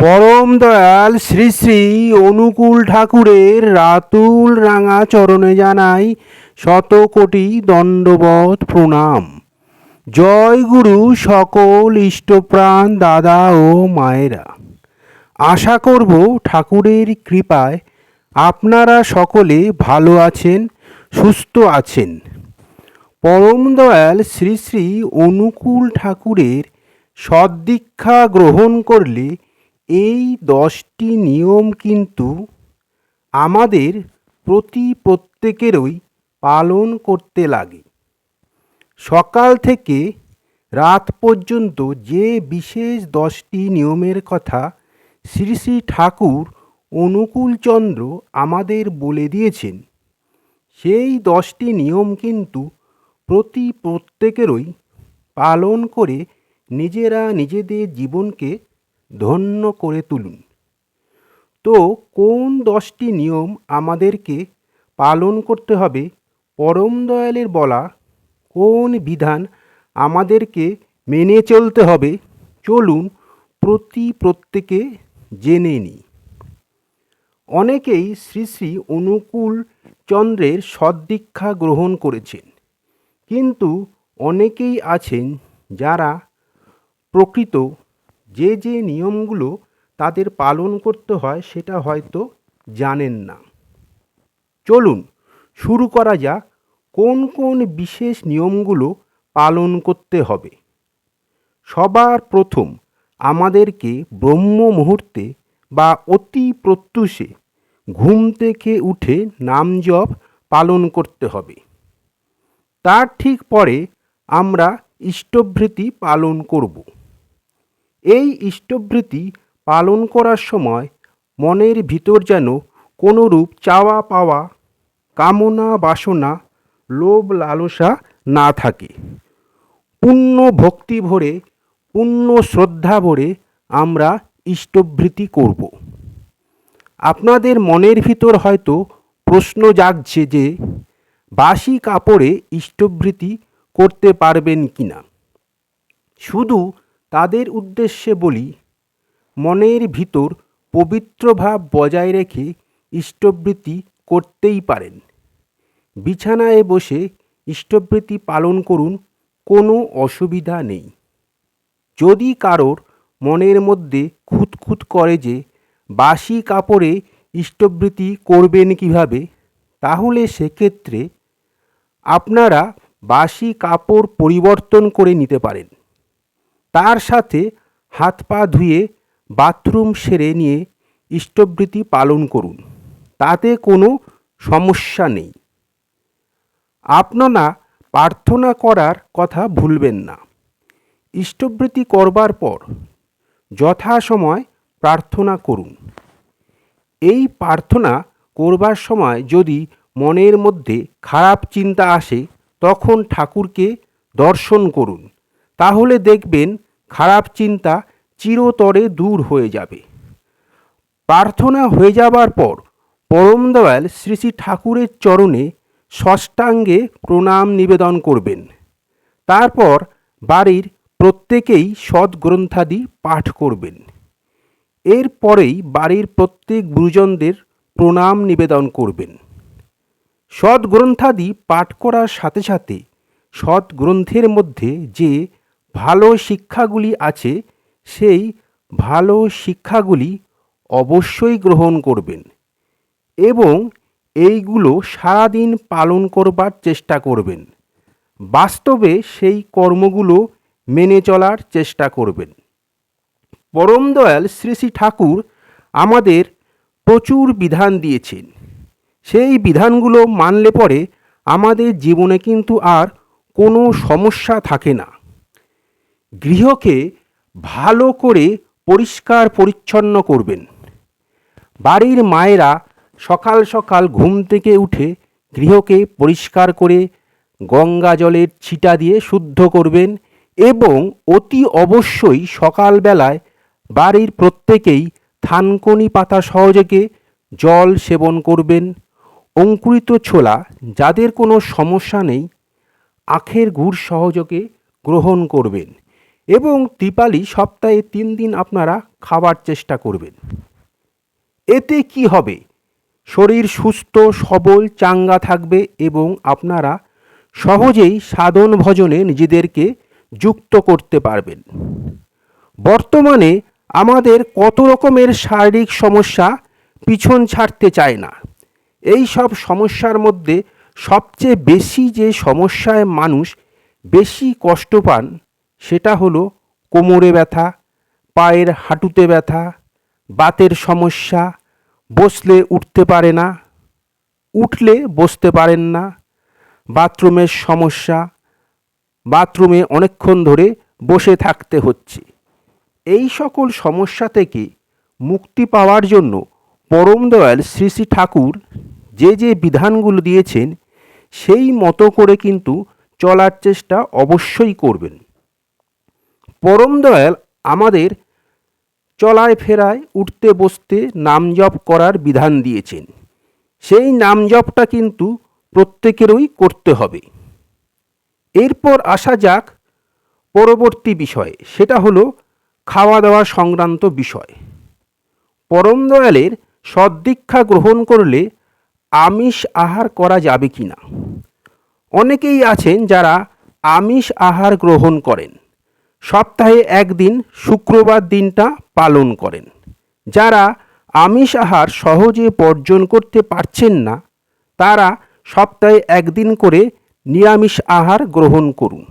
পরম দয়াল শ্রী শ্রী অনুকূল ঠাকুরের রাতুল রাঙা চরণে জানাই শত কোটি দণ্ডবত প্রণাম। জয় গুরু সকল ইষ্টপ্রাণ দাদা ও মায়েরা। আশা করব ঠাকুরের কৃপায় আপনারা সকলে ভালো আছেন, সুস্থ আছেন। পরম দয়াল শ্রী শ্রী অনুকূল ঠাকুরের সদ্দীক্ষা গ্রহণ করলে এই দশটি নিয়ম কিন্তু আমাদের প্রতি প্রত্যেকেরই পালন করতে লাগে। সকাল থেকে রাত পর্যন্ত যে বিশেষ দশটি নিয়মের কথা শ্রী শ্রী ঠাকুর অনুকূলচন্দ্র আমাদের বলে দিয়েছেন, সেই দশটি নিয়ম কিন্তু প্রতি প্রত্যেকেরই পালন করে নিজেরা নিজেদের জীবনকে ধন্য করে তুলুন। তো কোন দশটি নিয়ম আমাদেরকে পালন করতে হবে? পরম দয়ালের বলা কোন বিধান আমাদেরকে মেনে চলতে হবে? চলুন প্রতি প্রত্যেকে জেনে নিই অনেকেই শ্রী শ্রী অনুকূল চন্দ্রের সদ্দীক্ষা গ্রহণ করেছেন। কিন্তু অনেকেই আছেন যারা প্রকৃত যে যে নিয়মগুলো তাদের পালন করতে হয় সেটা হয়তো জানেন না। চলুন, শুরু করা যাক কোন কোন বিশেষ নিয়মগুলো পালন করতে হবে। সবার প্রথম, আমাদেরকে ব্রহ্ম মুহূর্তে বা অতি প্রত্যুষে ঘুম থেকে উঠে নাম জপ পালন করতে হবে। তার ঠিক পরে আমরা ইষ্টভৃতি পালন করব। এই ইষ্টভৃতি পালন করার সময় মনের ভিতর যেন কোনোরূপ চাওয়া পাওয়া, কামনা বাসনা, লোভ লালসা না থাকে। পূর্ণ ভক্তি ভরে, পূর্ণ শ্রদ্ধা ভরে আমরা ইষ্টভৃতি করব। আপনাদের মনের ভিতর হয়তো প্রশ্ন জাগছে যে, বাসি কাপড়ে ইষ্টভৃতি করতে পারবেন কি না শুধু তাদের উদ্দেশ্যে বলি, মনের ভিতর পবিত্র ভাব বজায় রেখে ইষ্টভৃতি করতেই পারেন। বিছানায় বসে ইষ্টভৃতি পালন করুন, কোনো অসুবিধা নেই। যদি কারোর মনের মধ্যে খুঁতখুত করে যে, বাসি কাপড়ে ইষ্টভৃতি করবেন কীভাবে, তাহলে সেক্ষেত্রে আপনারা বাসি কাপড় পরিবর্তন করে নিতে পারেন। তার সাথে হাত পা ধুয়ে বাথরুম সেরে নিয়ে ইষ্টভৃতি পালন করুন। তাতে কোনো সমস্যা নেই। আপনারা প্রার্থনা করার কথা ভুলবেন না। ইষ্টভৃতি করবার পর যথাসময় প্রার্থনা করুন। এই প্রার্থনা করবার সময় যদি মনের মধ্যে খারাপ চিন্তা আসে, তখন ঠাকুরকে দর্শন করুন। তাহলে দেখবেন খারাপ চিন্তা চিরতরে দূর হয়ে যাবে। প্রার্থনা হয়ে যাবার পর পরম দয়াল শ্রী শ্রী ঠাকুরের চরণে ষষ্ঠাঙ্গে প্রণাম নিবেদন করবেন। তারপর বাড়ির প্রত্যেকেই সদ্গ্রন্থাদি পাঠ করবেন। এরপরেই বাড়ির প্রত্যেক গুরুজনদের প্রণাম নিবেদন করবেন। সদ্গ্রন্থাদি পাঠ করার সাথে সাথে সদ্গ্রন্থের মধ্যে যে ভালো শিক্ষাগুলি আছে, সেই ভালো শিক্ষাগুলি অবশ্যই গ্রহণ করবেন এবং এইগুলো সারাদিন পালন করবার চেষ্টা করবেন। বাস্তবে সেই কর্মগুলো মেনে চলার চেষ্টা করবেন। পরম দয়াল শ্রী শ্রী ঠাকুর আমাদের প্রচুর বিধান দিয়েছেন। সেই বিধানগুলো মানলে পরে আমাদের জীবনে কিন্তু আর কোনো সমস্যা থাকে না। গৃহকে ভালো করে পরিষ্কার পরিচ্ছন্ন করবেন। বাড়ির মায়েরা সকাল সকাল ঘুম থেকে উঠে গৃহকে পরিষ্কার করে গঙ্গা জলের ছিটা দিয়ে শুদ্ধ করবেন এবং অতি অবশ্যই সকালবেলায় বাড়ির প্রত্যেকেই থানকনি পাতা সহযোগে জল সেবন করবেন। অঙ্কুরিত ছোলা যাদের কোনো সমস্যা নেই, আখের গুড় সহযোগে গ্রহণ করবেন। এবং ত্রিপালি সপ্তাহে তিন দিন আপনারা খাবার চেষ্টা করবেন। এতে কি হবে? শরীর সুস্থ, সবল, চাঙ্গা থাকবে এবং আপনারা সহজেই সাধন ভজনে নিজেদেরকে যুক্ত করতে পারবেন। বর্তমানে আমাদের কত রকমের শারীরিক সমস্যা পিছন ছাড়তে চায় না। এই সব সমস্যার মধ্যে সবচেয়ে বেশি যে সমস্যায় মানুষ বেশি কষ্ট পান সেটা হলো কোমরে ব্যথা, পায়ের হাঁটুতে ব্যথা, বাতের সমস্যা, বসলে উঠতে পারে না, উঠলে বসতে পারেন না, বাথরুমের সমস্যা, বাথরুমে অনেকক্ষণ ধরে বসে থাকতে হচ্ছে। এই সকল সমস্যা থেকে মুক্তি পাওয়ার জন্য পরম দয়াল শ্রী শ্রী ঠাকুর যে যে বিধানগুলো দিয়েছেন, সেই মতো করে কিন্তু চলার চেষ্টা অবশ্যই করবেন। পরম দয়াল আমাদের চলায় ফেরায়, উঠতে বসতে নাম জপ করার বিধান দিয়েছেন। সেই নাম জপটা কিন্তু প্রত্যেকেরই করতে হবে। এরপর আসা যাক পরবর্তী বিষয়ে, সেটা হলো খাওয়া দাওয়া সংক্রান্ত বিষয়। পরম দয়ালের সদ্দীক্ষা গ্রহণ করলে আমিষ আহার করা যাবে কি না অনেকেই আছেন যারা আমিষ আহার গ্রহণ করেন। সপ্তাহে একদিন শুক্রবার দিনটা পালন করেন। যারা আমিষ আহার সহজে বর্জন করতে পারছেন না, তারা সপ্তাহে একদিন করে নিরামিষ আহার গ্রহণ করুন।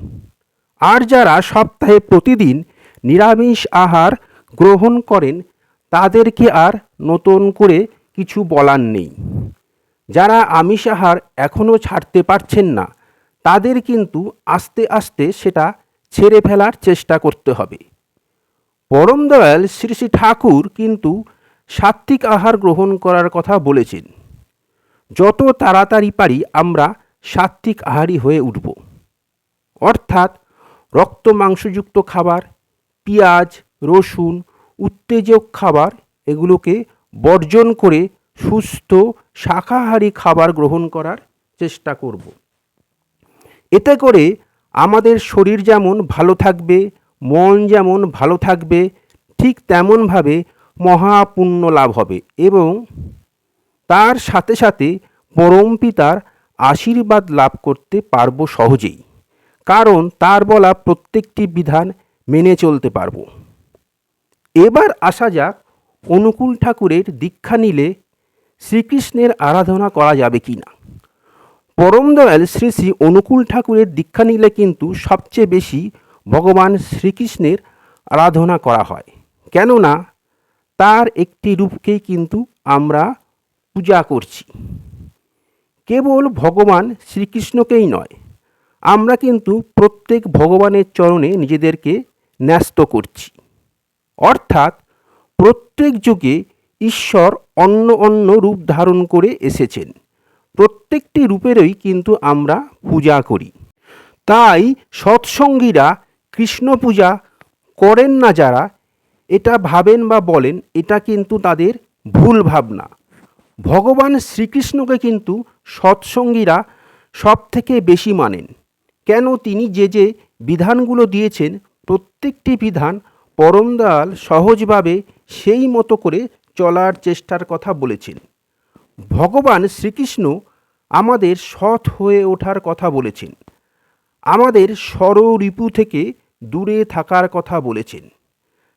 আর যারা সপ্তাহে প্রতিদিন নিরামিষ আহার গ্রহণ করেন, তাদেরকে আর নতুন করে কিছু বলার নেই। যারা আমিষ আহার এখনও ছাড়তে পারছেন না, তাদের কিন্তু আস্তে আস্তে সেটা ছেড়ে ফেলার চেষ্টা করতে হবে। পরম দয়াল শ্রী শ্রী ঠাকুর কিন্তু সাত্ত্বিক আহার গ্রহণ করার কথা বলেছেন। যত তাড়াতাড়ি পারি আমরা সাত্ত্বিক আহারই হয়ে উঠব। অর্থাৎ রক্ত মাংসযুক্ত খাবার, পেঁয়াজ, রসুন, উত্তেজক খাবার এগুলোকে বর্জন করে সুস্থ, শাকাহারী খাবার গ্রহণ করার চেষ্টা করব। এতে করে আমাদের শরীর যেমন ভালো থাকবে, মন যেমন ভালো থাকবে, ঠিক তেমনভাবে মহাপুণ্য লাভ হবে এবং তার সাথে সাথে পরম পিতার আশীর্বাদ লাভ করতে পারব সহজেই। কারণ তার বলা প্রত্যেকটি বিধান মেনে চলতে পারব। এবার আসা যাক অনুকূল ঠাকুরের দীক্ষা নিলে শ্রীকৃষ্ণের আরাধনা করা যাবে কি না পরম দয়াল শ্রী শ্রী অনুকূল ঠাকুরের দীক্ষা নিলে কিন্তু সবচেয়ে বেশি ভগবান শ্রীকৃষ্ণের আরাধনা করা হয়। কেননা তার একটি রূপকেই কিন্তু আমরা পূজা করছি। কেবল ভগবান শ্রীকৃষ্ণকেই নয়, আমরা কিন্তু প্রত্যেক ভগবানের চরণে নিজেদেরকে ন্যস্ত করছি। অর্থাৎ প্রত্যেক যুগে ঈশ্বর অন্য অন্য রূপ ধারণ করে এসেছেন। প্রত্যেকটি রূপেরই কিন্তু আমরা পূজা করি। তাই সৎসঙ্গীরা কৃষ্ণ পূজা করেন না যারা, এটা ভাবেন বা বলেন, এটা কিন্তু তাদের ভুল ভাবনা। ভগবান শ্রীকৃষ্ণকে কিন্তু সৎসঙ্গীরা সব থেকে বেশি মানেন। কেন তিনি যে যে বিধানগুলো দিয়েছেন, প্রত্যেকটি বিধান পরমদয়াল সহজভাবে সেই মতো করে চলার চেষ্টার কথা বলেছেন। ভগবান শ্রীকৃষ্ণ আমাদের সৎ হয়ে ওঠার কথা বলেছেন। আমাদের রিপু থেকে দূরে থাকার কথা বলেছেন।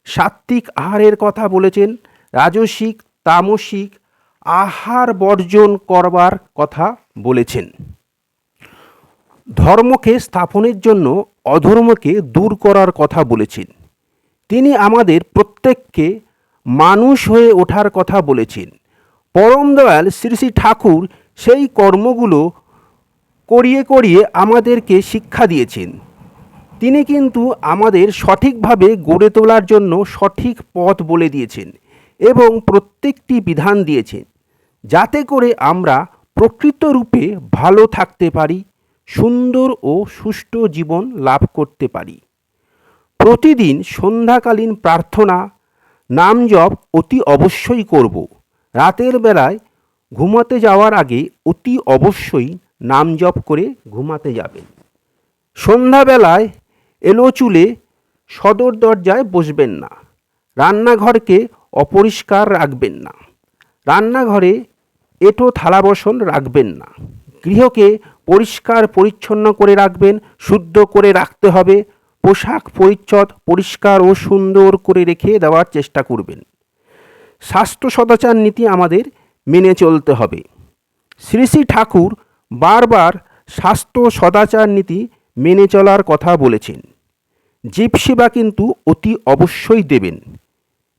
সাত্ত্বিক আহারের কথা বলেছেন, রাজসিক, তামসিক আহার বর্জন করবার কথা বলেছেন। ধর্মকে স্থাপনের জন্য অধর্মকে দূর করার কথা বলেছেন। তিনি আমাদের প্রত্যেককে মানুষ হয়ে ওঠার কথা বলেছেন। পরম দয়াল শ্রী শ্রী ঠাকুর সেই কর্মগুলো করিয়ে করিয়ে আমাদেরকে শিক্ষা দিয়েছেন। তিনি কিন্তু আমাদের সঠিকভাবে গড়ে তোলার জন্য সঠিক পথ বলে দিয়েছেন এবং প্রত্যেকটি বিধান দিয়েছেন, যাতে করে আমরা প্রকৃত রূপে ভালো থাকতে পারি, সুন্দর ও সুষ্ঠু জীবন লাভ করতে পারি। প্রতিদিন সন্ধ্যাকালীন প্রার্থনা, নাম জপ অতি অবশ্যই করব। রাতের বেলায় ঘুমাতে যাওয়ার আগে অতি অবশ্যই নাম জপ করে ঘুমাতে যাবেন। সন্ধ্যাবেলায় এলো চুলে সদর দরজায় বসবেন না। রান্নাঘরকে অপরিষ্কার রাখবেন না। রান্নাঘরে এটো থালা বসন রাখবেন না। গৃহকে পরিষ্কার পরিচ্ছন্ন করে রাখবেন, শুদ্ধ করে রাখতে হবে, পোশাক পরিচ্ছদ পরিষ্কার ও সুন্দর করে রেখে দেওয়ার চেষ্টা করবেন। স্বাস্থ্য সদাচার নীতি আমাদের মেনে চলতে হবে। শ্রী শ্রী ঠাকুর বারবার স্বাস্থ্য সদাচার নীতি মেনে চলার কথা বলেছেন। জীব সেবা কিন্তু অতি অবশ্যই দেবেন।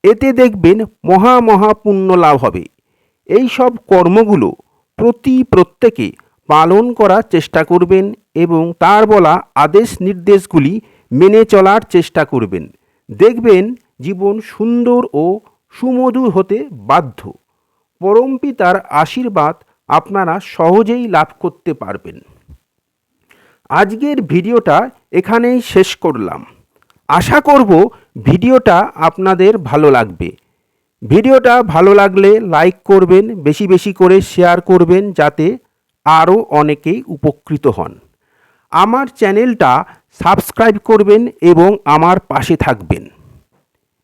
এতে দেখবেন মহা মহা পুণ্য লাভ হবে। এই সব কর্মগুলো প্রতি প্রত্যেকে পালন করার চেষ্টা করবেন এবং তার বলা আদেশ নির্দেশগুলি মেনে চলার চেষ্টা করবেন। দেখবেন জীবন সুন্দর ও সুমধুর হতে বাধ্য। পরমপিতার আশীর্বাদ আপনারা সহজেই লাভ করতে পারবেন। আজকের ভিডিওটা এখানেই শেষ করলাম। আশা করব ভিডিওটা আপনাদের ভালো লাগবে। ভিডিওটা ভালো লাগলে লাইক করবেন, বেশি বেশি করে শেয়ার করবেন যাতে আরও অনেকেই উপকৃত হন। আমার চ্যানেলটা সাবস্ক্রাইব করবেন এবং আমার পাশে থাকবেন।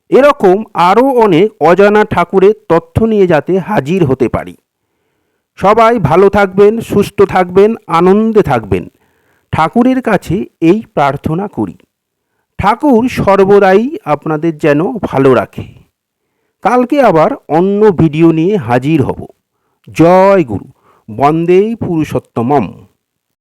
এরকম আরও অনেক অজানা ঠাকুরের তথ্য নিয়ে যাতে হাজির হতে পারি। সবাই ভালো থাকবেন, সুস্থ থাকবেন, আনন্দে থাকবেন। ঠাকুরের কাছে এই প্রার্থনা করি। ঠাকুর সর্বদাই আপনাদের যেন ভালো রাখে। কালকে আবার অন্য ভিডিও নিয়ে হাজির হব। জয় গুরু। বন্দেই পুরুষোত্তমম।